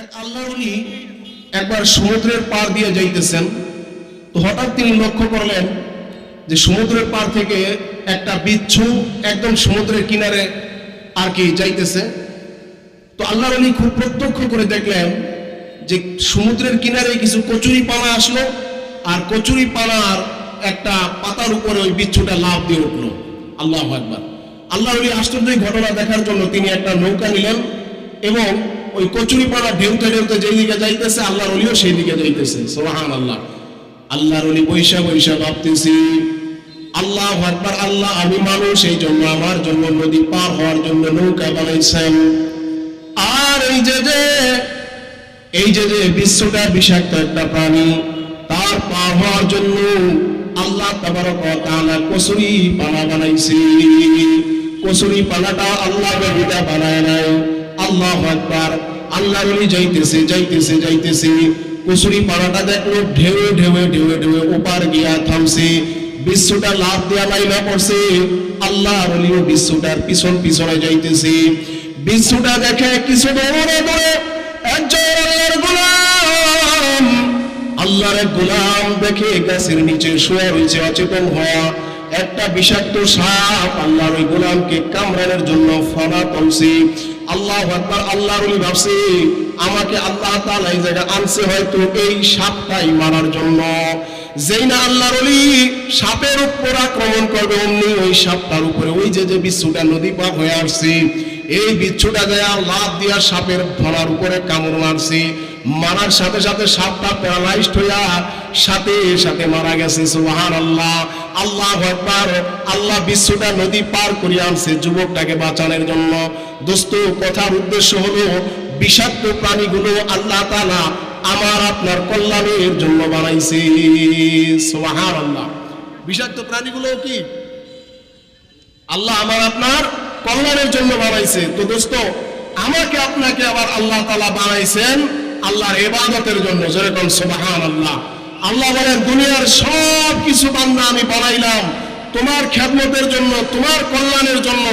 এক আল্লাহর উনি একবার সমুদ্রের পার দিয়ে যাইতেছেন, তো হঠাৎ তিনি লক্ষ্য করলেন যে সমুদ্রের পার থেকে একটা বিচ্ছু একদম সমুদ্রের কিনারে আর কি যাইতেছে। তো আল্লাহর উনি খুব প্রত্যক্ষ করে দেখলেন যে সমুদ্রের কিনারে কিছু কচুরি পানা আসলো আর কচুরি পানার একটা পাতার উপরে ওই বিচ্ছুটা লাভ দিয়ে উঠল। আল্লাহ একবার আল্লাহর ওই আশ্চর্য ঘটনা দেখার জন্য তিনি একটা নৌকা নিলেন এবং ওই কচুরি পানা ঢেউতে ঢেউতে যেই দিকে যাইতেছে, আল্লাহর অলিও সেই দিকে যাইতেছে। সোহান আল্লাহ আল্লাহর অলি বৈশা বৈশা ভাবতেছি, আল্লাহ একবার আল্লাহ, আমি মানুষ, এই জন্য আমার জন্য নদী পার হওয়ার জন্য নৌকা বানাইছেন। আর এই যে যে, এই যে যে বিশ্বটা বিষাক্ত একটা প্রাণী, তার পার হওয়ার জন্য আল্লাহ তাবারক তাআলা কসুরি পানা বানাইছে। কসুরি পানাটা আল্লাহ বেবিটা বানায় নাই। আল্লাহ আকবার। আল্লাহ রলি যাইতেছে যাইতেছে যাইতেছে। কসুরি পানাটা দেখল ঢেউ ঢেউ ঢেউ ঢেউ ওপার গিয়া থামছে। বিশ্বটা লাভ দেয়া লাইলা পড়ছে। আল্লাহ রলিও বিশ্বটার পিছন পিছনে যাইতেছে। বিশ্বটা দেখে কিছু দৌড়ে দৌড়ে একজন আল্লাহর গোলাম। আল্লাহর গোলাম দেখে গাছের নিচে শুয়ে রয়েছে, অচেতন হওয়া। একটা বিষাক্ত সাপ আল্লাহর ওই গোলামকে কামড়ানোর জন্য ফনা তুলছে। আল্লাহ একবার আল্লাহর ওই ভাবছে, আমাকে আল্লাহ তাআলা এই জায়গা আনছে হয়তো এই সাপটাই মারার জন্য। যেই না আল্লাহর ওলি সাপের উপর আক্রমণ করবে, অমনি ওই সাপটার উপরে, ওই যে যে বিচ্ছুটা নদী পার হয়ে আসছে, এই বিচ্ছুটা দেয়া লাভ দিয়া সাপের ধরার উপরে কামড় মারছে। মারার সাথে সাথে সাপটা প্যারালাইজড হইয়া সাথে সাথে মারা গেছে সুবহান আল্লাহ আল্লাহ একবার আল্লাহ বিশ্বটা নদী পার করিয়া আনছে যুবকটাকে বাঁচানোর জন্য। দোস্ত, কথার উদ্দেশ্য হলো, বিষাক্ত প্রাণীগুলো আল্লাহ তাআলা আমার আপনার কল্যাণের জন্য বানাইছে সুবহান আল্লাহ বিষাক্ত প্রাণীগুলো কি? আল্লাহ আমার আপনার কল্যাণের জন্য বানাইছে। তো দোস্ত, আমাকে আপনাকে আবার আল্লাহ তালা বানাইছেন আল্লাহর এবাদতের জন্য যেরকম সুবাহান আল্লাহ আল্লাহ বলেন, দুনিয়ার সব কিছু বান্দা আমি বানাইলাম। তোমার খেদমতের জন্য, তোমার কল্যাণের জন্য,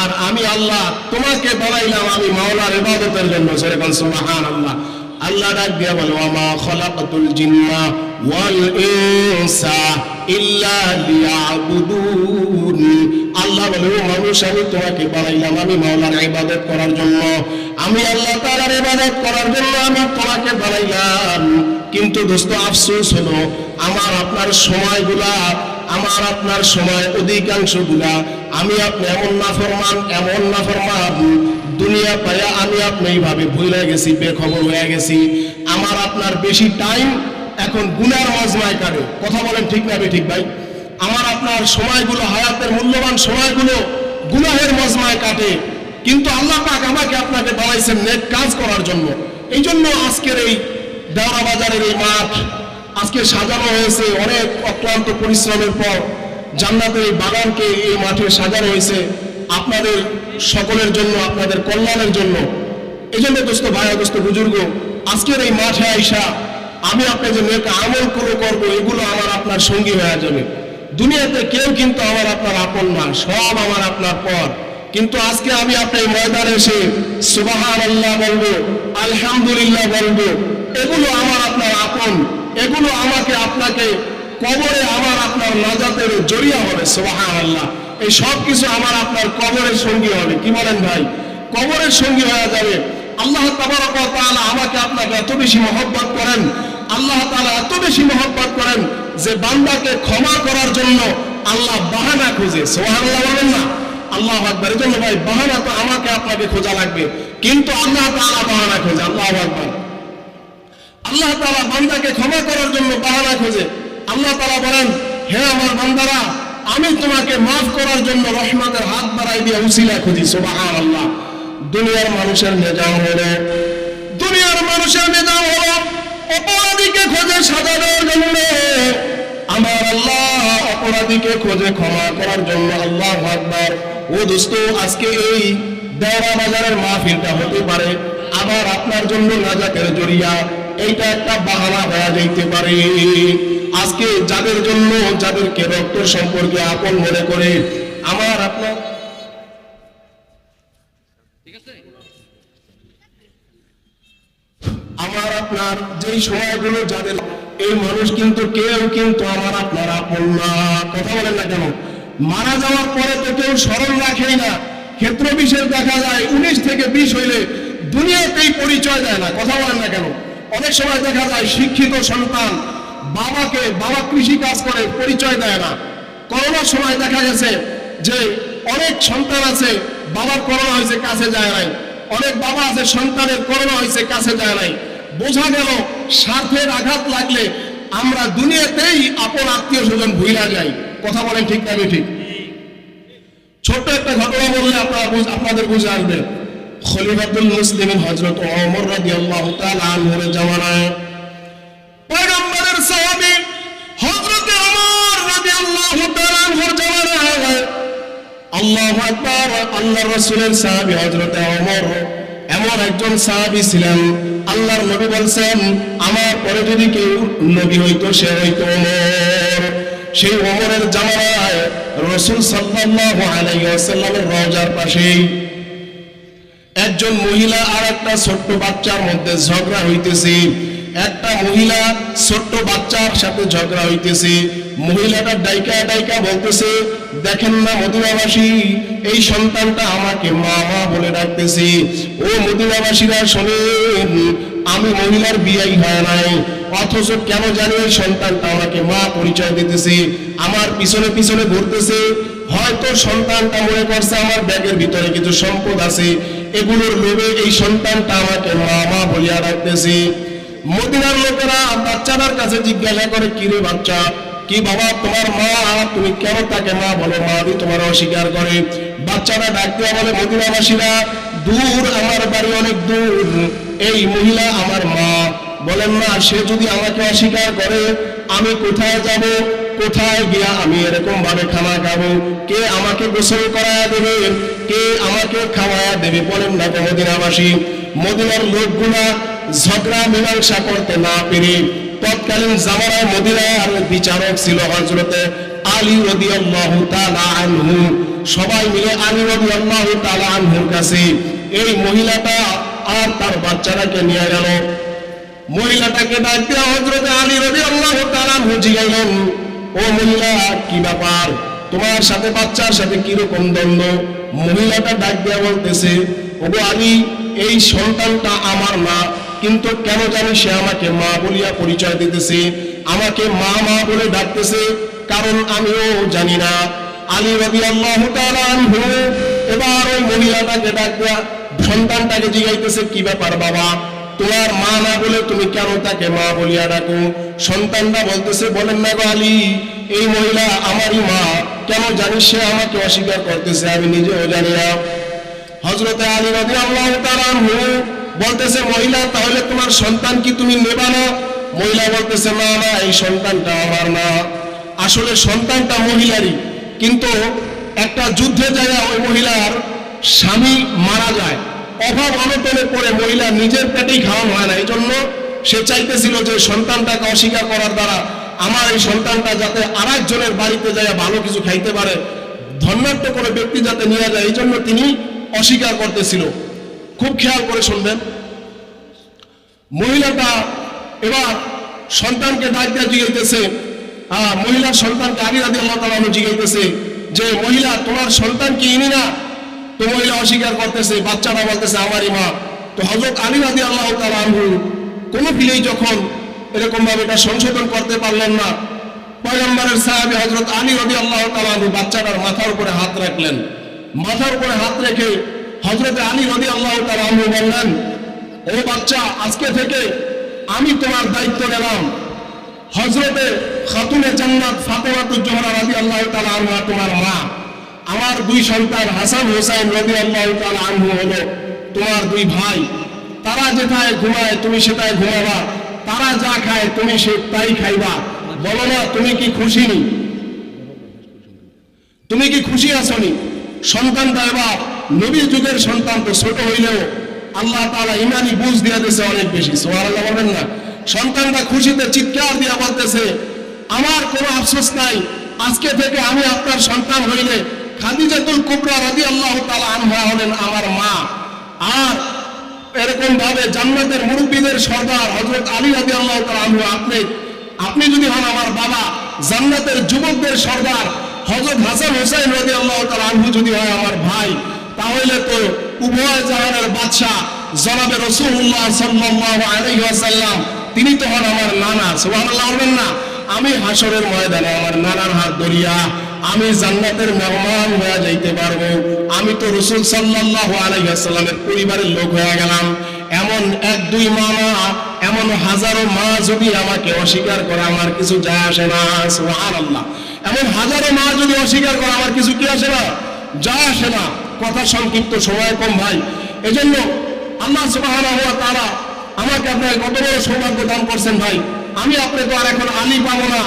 আর আমি আল্লাহ তোমাকে বানাইলাম আমি মাওলার এবাদতের জন্য যেরকম সুবাহান আল্লাহ আল্লাহ ডাক দিয়া বলো আমা খলাকাতুল জিন্না ওয়াল ইনসা ইল্লা আল্লাহ বলে, ও মানুষ, আমি তোমাকে বানাইলাম আমি মাওলার ইবাদত করার জন্য। আমি আল্লাহ তাআলার ইবাদত করার জন্য আমি তোমাকে বানাইলাম কিন্তু দোস্ত, আফসোস হলো, আমার আপনার সময়গুলা, আমার আপনার সময় অধিকাংশগুলা, আমি আপনি এমন নাফরমান এমন নাফরমান, দুনিয়া পায়া আমি আপনি এইভাবে ভুলে গেছি, বেখবর হয়ে গেছি। আমার আপনার বেশি টাইম এখন গুনার মজমায় কাটে কথা বলেন ঠিক না ঠিক ভাই? আমার আপনার সময়গুলো, হায়াতের মূল্যবান সময়গুলো গুনাহের মজমায় কাটে। কিন্তু আল্লাহ পাক আমাকে আপনাকে বানাইছেন নেক কাজ করার জন্য। এই জন্য আজকের এই দেওয়া বাজারের এই মাঠ আজকে সাজানো হয়েছে অনেক অক্লান্ত পরিশ্রমের পর। জান্নাতের এই বাগানকে এই মাঠে সাজানো হয়েছে। আপনাদের সকলের জন্য, আপনাদের কল্যাণের জন্য। এই জন্য দোস্ত, ভাই, দোস্ত, বুজুর্গ, আজকের এই মাঠে আইসা আমি আপনি যে নেক আমল করে করব, এগুলো আমার আপনার সঙ্গী হয়ে যাবে। দুনিয়াতে কেউ কিন্তু আমার আপনার আপন না, সব আমার আপনার পর কিন্তু আজকে আমি আপনার ময়দানে এসে সুবাহান আল্লাহ বলব, আলহামদুলিল্লাহ বলব, এগুলো আমার আপনার আপন, এগুলো আমাকে আপনাকে কবরে আমার আপনার নাজাতের জড়িয়া হবে সুবাহান আল্লাহ এই সব কিছু আমার আপনার কবরের সঙ্গী হবে, কি বলেন ভাই? কবরের সঙ্গী হয়ে যাবে। আল্লাহ তাআলা আমাকে আপনাকে এত বেশি মহব্বত করেন, আল্লাহ তাআলা এত বেশি মহব্বত করেন যে বান্দাকে ক্ষমা করার জন্য আল্লাহ বাহানা খুঁজে, সুবহানাল্লাহ বলেন না? আল্লাহ আকবার। এই জন্য ভাই, বাহানা তো আমাকে আপনাকে খোঁজা লাগবে। কিন্তু আল্লাহ তাআলা বাহানা খোঁজে, আল্লাহ আকবার। আল্লাহ তাআলা বান্দাকে ক্ষমা করার জন্য বাহানা খোঁজে। আল্লাহ তাআলা বলেন, হে আমার বান্দারা, আমি তোমাকে মাফ করার জন্য রহমতের হাত বাড়াই দিয়ে উসিলা খুঁজি, সুবহানাল্লাহ। দুনিয়ার মানুষের মেজাম হলো, দুনিয়ার মানুষের মেজাম হলো, অপরাধীকে খোঁজে সাজা দেওয়ার জন্য। আমার আল্লাহ অপরাধীকে খোঁজে ক্ষমা করার জন্য আল্লাহ আকবার। ও দোস্ত, আজকে এই দেওয়া বাজারের মাহফিলটা হতে পারে, আবার আপনার জন্য নাজাকের জড়িয়া এইটা একটা বাহানা হয়ে যাইতে পারে। আজকে যাদের জন্য, যাদেরকে রক্ত সম্পর্কে আপন মনে করে, আমার আপনার আমার আপনার যেই সময়গুলো যাদের এই মানুষ কিন্তু কেউ কিন্তু আমার আপনার আপন কথা বলেন না কেন? মারা যাওয়ার পরে তো কেউ স্মরণ রাখেই না। ক্ষেত্র বিশেষ দেখা যায়, উনিশ থেকে বিশ হইলে দুনিয়াতেই পরিচয় দেয় না। কথা বলেন না কেন? অনেক সময় দেখা যায়, শিক্ষিত সন্তান বাবাকে, বাবা কৃষি কাজ করে, পরিচয় দেয় না। করোনার সময় দেখা গেছে যে অনেক সন্তান আছে, বাবার করোনা হয়েছে, কাছে যায় নাই। অনেক বাবা আছে, সন্তানের করোনা হয়েছে, কাছে যায় নাই। বোঝা গেল স্বার্থের আঘাত লাগলে আমরা দুনিয়াতেই আপন আত্মীয় স্বজন ভুইলা যাই। কথা বলেন ঠিক না ঠিক ছোট্ট একটা ঘটনা বললে আপনারা আপনাদের বুঝে আসবে। খলিফাতুল মুসলিম হযরত ওমর রাদিয়াল্লাহু তাআলা আনহুর জামানায় পয়গম্বরের সাহাবী হযরত ওমর রাদিয়াল্লাহু তাআলা আনহুর জামানায় আল্লাহু আকবার, আল্লাহর রাসূলের সাহাবী হযরত ওমর এমন একজন সাহাবি ছিলেন, আল্লাহর নবী বলছেন, আমার পরে যদি কেউ নবী হইতো, সে হইতো সেই ওমরের জামানায় রসুল সাল্লাল্লাহু আলাইহি ওয়াসাল্লামের রওজার পাশেই একজন মহিলা আর একটা ছোট্ট বাচ্চার মধ্যে ঝগড়া হইতেছে। একটা মহিলা ছোট্ট বাচ্চার সাথে ঝগড়া হইতেছে। মহিলাটা ডাইকা ডাইকা বলতেছে, দেখেন না মদিনাবাসী, এই সন্তানটা আমাকে মা মা বলে ডাকতেছে। ও মদিনাবাসীরা শোনেন, আমি মহিলার বিয়াই হয় নাই। অথচ কেন জানি এই সন্তানটা আমাকে মা পরিচয় দিতেছে। আমার পিছনে পিছনে ঘুরতেছে। হয়তো সন্তানটা মনে করছে আমার ব্যাগের ভিতরে কিছু সম্পদ আছে। এগুলোর লোভে এই সন্তানটা আমাকে মা মা বলিয়া ডাকতেছে। মদিনার লোকেরা বাচ্চাদের কাছে জিজ্ঞাসা করে, কি রে বাচ্চা? কি বাবা? তোমার মা? তুমি কেন তাকে মা বলো? মা দি তোমার অস্বীকার করে। বাচ্চারা ডাকতে বলে, মদিনাবাসীরা, দূর আমার বাড়ি অনেক দূর। এই মহিলা আমার মা। বলেন, না, সে যদি আমাকে অস্বীকার করে, আমি কোথায় যাব? কোথায় গিয়া আমি এরকম ভাবে খানা খাব? কে আমাকে গোসল করায়া দেবে? কে আমাকে খাওয়ায়া দেবে? বলেন না মদিনাবাসী, মদিনার লোকগুলা ঝগড়া, মীমাংসা করতে না পেরে তৎকালীন জামানায় মদিনার বিচারক ছিল হজরতে আলী তাআলা আনহু। সবাই মিলে আলী রাদিয়াল্লাহু তাআলা আনহুর কাছে এই মহিলাটা আর তার বাচ্চাটাকে নিয়ে গেল। মহিলাটাকে ডাক দেওয়া হজরতে আলী রবি আল্লাহ তারা বুঝিয়াইলেন ও মহিলা, কি ব্যাপার? তোমার সাথে বাচ্চার সাথে কীরকম দ্বন্দ্ব? মহিলাটা ডাক দেওয়া বলতেছে, ওগো আলী, এই সন্তানটা আমার মা কিন্তু কেন জানি সে আমাকে মা বলিয়া পরিচয় দিতেছে, আমাকে মা মা বলে ডাকতেছে, কারণ আমিও জানি না। আলী রবি আল্লাহ এবার ওই মহিলাটাকে ডাক দেওয়া সন্তানটাকে জিগাইতেছে, কি ব্যাপার বাবা? তোমার মা না বলে তুমি কেন তাকে মা বলিয়া ডাকো? সন্তানরা বলতেছে, বলেন না গো আলী, এই মহিলা আমারই মা, কেন জানিস সে আমাকে অস্বীকার করতেছে? আমি নিজেও জানি না। হজরতে আলী রবি আল্লাহ বলতেছে, মহিলা, তাহলে তোমার সন্তান কি তুমি নেবা না? মহিলা বলতেছে, না না, এই সন্তানটা আমার না। আসলে সন্তানটা মহিলারই, কিন্তু একটা যুদ্ধে যায় ওই মহিলার স্বামী মারা যায়। অভাব অনটনে পড়ে মহিলা নিজের পেটেই খাওয়ানো হয় না। এই জন্য সে চাইতেছিল যে সন্তানটাকে অস্বীকার করার দ্বারা আমার এই সন্তানটা যাতে আর একজনের বাড়িতে যায় ভালো কিছু খাইতে পারে ধন্যাঢ্য কোনো ব্যক্তি যাতে নিয়ে যায় এই জন্য তিনি অস্বীকার করতেছিল। খুব খেয়াল করে শুনবেন। মহিলাটা এবার সন্তানকে ডাক দিয়ে জিগাইতেছে আহ, মহিলার সন্তানকে আগে রাতে আল্লাহ তালা জিগাইতেছে যে মহিলা তোমার সন্তান কি ইনি না? তো মহিলা অস্বীকার করতেছে বাচ্চারা বলতেছে আমারই মা। তো হজরত আলী রাদি আল্লাহ তালা কোনো ফিলেই যখন এরকম ভাবে এটা সংশোধন করতে পারলেন না পয়গম্বরের সাহেব হজরত আলী রবি আল্লাহ তালু বাচ্চাটার মাথার উপরে হাত রাখলেন। মাথার উপরে হাত রেখে হজরত আলী রবি আল্লাহ তালু বললেন, ও বাচ্চা, আজকে থেকে আমি তোমার দায়িত্ব নিলাম। হজরতে খাতুনে জান্নাত ফাতেমাতুজ জোহরা রাজি আল্লাহ তাআলা আনহা তোমার মা। আমার দুই সন্তান হাসান হোসাইন রবি আল্লাহ তাআলা আনহু হলো তোমার দুই ভাই। তারা যেটায় ঘুমায়, তুমি সেটায় ঘুমাবা। তারা যা খায়, তুমি সে তাই খাইবা। বলো না, তুমি কি খুশি নি? তুমি কি খুশি আছনি সন্তানটা এবার নবীর যুগের সন্তান তো ছোট হইলেও আল্লাহ তাআলা ইমানি বুঝ দিয়ে দিয়েছে অনেক বেশি বলবেন না। সন্তানটা খুশিতে চিৎকার দিয়া বলতেছে, আমার কোনো আফসোস নাই, আজকে থেকে আমি আপনার সন্তান হইলে খাদিজাতুল কুবরা রাদিয়াল্লাহু তাআলা আনহা হলেন আমার মা। আর এরকম ভাবে জান্নাতের মুরব্বীদের সর্দার হজরত আলী রাজি আল্লাহ তালা আনহু, আপনি আপনি যদি হন আমার বাবা, জান্নাতের যুবকদের সর্দার হজরত হাসান হোসেন রাজি আল্লাহ তালা আনহু যদি হয় আমার ভাই তাহলে তো উভয় জাহানের বাদশাহ জনাবে রসুল্লাহ আলাইহি তিনি তো হন আমার নানা বলবেন না। আমি হাসরের ময়দানে আমার নানার হাত ধরিয়া, আমি জান্নাতের মেহমান হয়ে যাইতে পারব। আমি তো রসুল সাল্লাল্লাহু আলাইহি পরিবারের লোক হয়ে গেলাম। এমন এক, দুই মা না এমন হাজারো মা যদি আমাকে অস্বীকার করে, আমার কিছু যায় আসে না, সুবহানাল্লাহ। এমন হাজারো মা যদি অস্বীকার করে, আমার কিছু কি আসে না? যায় আসে না। কথা সংক্ষিপ্ত, সময় কম ভাই। এজন্য আল্লাহ ওয়া তাআলা আমাকে আপনার কত বড় সৌভাগ্য দান করছেন ভাই। আমি আপনি তো আর এখন আলী পাবো না।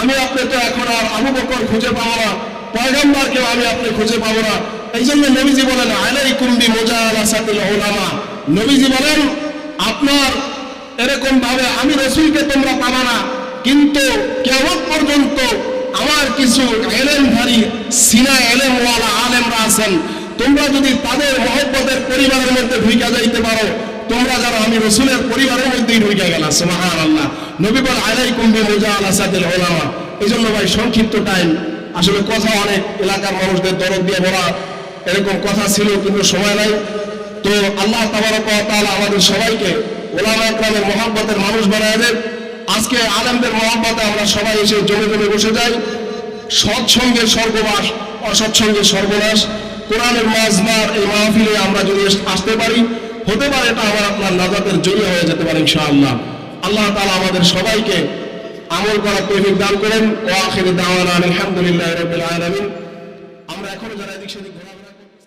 আমি আপনি তো এখন আর আবু বকর খুঁজে পাবো না। পয়গম্বরকে আমি আপনি খুঁজে পাবো না। এই জন্য নবীজি বলেন আলাইকুম বি মুজালাসাতিল উলামা। নবীজি বলেন, আপনার এরকম ভাবে আমি রসুলকে তোমরা পাবা না। কিন্তু কেমন পর্যন্ত আমার কিছু এলেমধারী, সিনা এলেমওয়ালা আলেমরা আছেন। তোমরা যদি তাদের মহব্বতের পরিবারের মধ্যে ঢুইকা যাইতে পারো, তোমরা যারা আমি রসুলের পরিবারের মধ্যেই ঢুইকা গেলা সুবহান আল্লাহ নবী বল, আলাইকুম বি মুজালাসাতিল উলামা। এই জন্য ভাই, সংক্ষিপ্ত টাইম আসলে কথা অনেক, এলাকার মানুষদের দরদ দিয়ে বলা এরকম কথা ছিল, কিন্তু সময় নাই। তো আল্লাহ তাবারক ওয়া তাআলা আমাদের সবাইকে ওলামা একরামের মহব্বতের মানুষ বানায় দেন। আজকে আলমদের মহব্বতে আমরা সবাই এসে জমে জমে বসে যাই। সৎসঙ্গের স্বর্গবাস অসৎসঙ্গের সর্বনাশ কোরআনের মাজমার এই মাহফিলে আমরা যদি আসতে পারি, হতে পারে এটা আমার আপনার নাজাতের জড়িয়ে হয়ে যেতে পারে ইনশাআল্লাহ। আল্লাহ তালা আমাদের সবাইকে আমল করার তৌফিক দান করেন। ওয়া আখির দাওয়ানা আলহামদুলিল্লাহি রাব্বিল আলামিন।